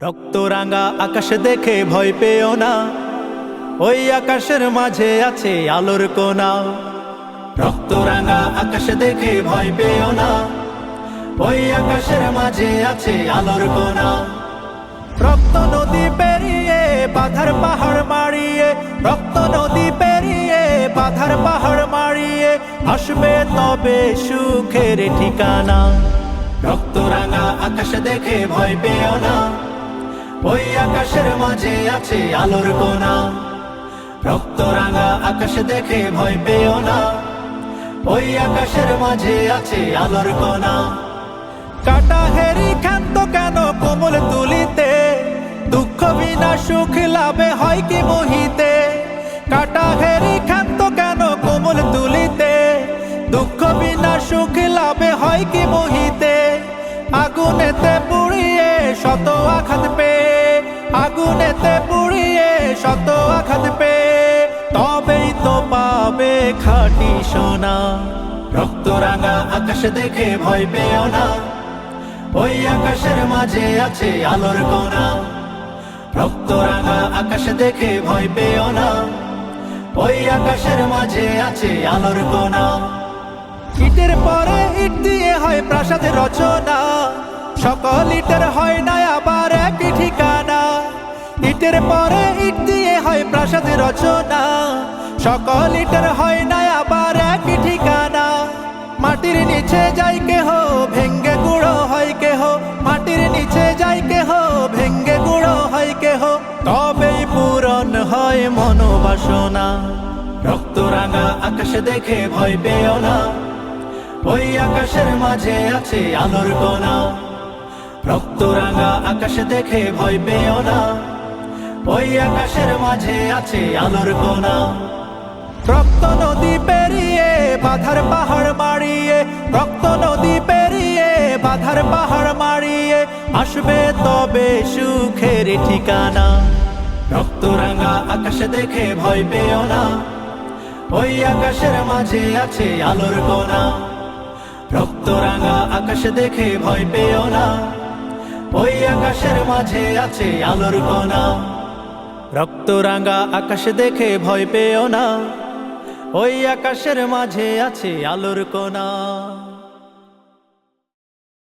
রক্তরাঙা আকাশ দেখে ভয় পেও না। ওই আকাশের মাঝে আছে আলোর কোনা রক্তরাঙা আকাশ দেখে ভয় পেও না। ওই আকাশের মাঝে আছে আলোর কোনা রক্ত নদী পেরিয়ে বাধার পাহাড় মারিয়ে রক্ত নদী পেরিয়ে বাধার পাহাড় মারিয়ে আসবে তবে সুখের ঠিকানা। রক্তরাঙা আকাশ দেখে ভয় পেও না। ওই আকাশের মাঝে আছে আলোর কোনা রক্তরাঙা আকাশ দেখে ভয় পেও না। ওই আকাশের মাঝে আছে আলোর কোনা কাটা হেরি ক্ষান্ত কেন কোমল তুলিতে? দুঃখ বিনা সুখ লাভে হয় কি মোহিতে? কাটা হেরি ক্ষান্ত কেন কোমল তুলিতে? দুঃখ বিনা সুখ লাভে হয় কি মোহিতে? আগুনেতে পুড়িয়ে শত আঘাত পে তো পাবে খাটি সোনা। রক্তরাঙা আকাশ দেখে ভয় পেও না। ওই আকাশের মাঝে আছে আলোর কোনা রক্তরাঙা আকাশ দেখে ভয় পেও না। ওই আকাশের মাঝে আছে আলোর কোনা ইটের পরে ইট দিয়ে হয় প্রাসাদের রচনা। সকল ইটের হয় না, আবার একই ঠিকানা। ইটের পরে ইট দিয়ে হয় প্রাসাদের রচনা। সকল ইটের হয় না আবার একই ঠিকানা। মাটির নিচে যাই কেহ, ভেঙ্গে গুঁড়ো হয় কেহ। মাটির নিচে যাই কেহ, ভেঙ্গে গুঁড়ো হয় কেহ। তবেই পূরণ হয় মনোবাসনা। রক্তরাঙা আকাশ দেখে ভয় পেও না। ওই আকাশের মাঝে আছে আলোর কোনা রক্তরাঙা আকাশ দেখে ভয় পেও না। ওই আকাশের মাঝে আছে আলোর কোনা রক্ত নদী পেরিয়ে বাধার পাহাড় মারিয়ে রক্ত নদী পেরিয়ে বাধার পাহাড় মারিয়ে আসবে তবে সুখের ঠিকানা। রক্তরাঙা আকাশ দেখে ভয় পেও না, ওই আকাশের মাঝে আছে আলোর কোনা। রক্তরাঙা আকাশ দেখে ভয় পেও না, ওই আকাশের মাঝে আছে আলোর কোনা। রক্তরাঙা আকাশ দেখে ভয় পেও না ওই আকাশের মাঝে আছে আলোর কোনা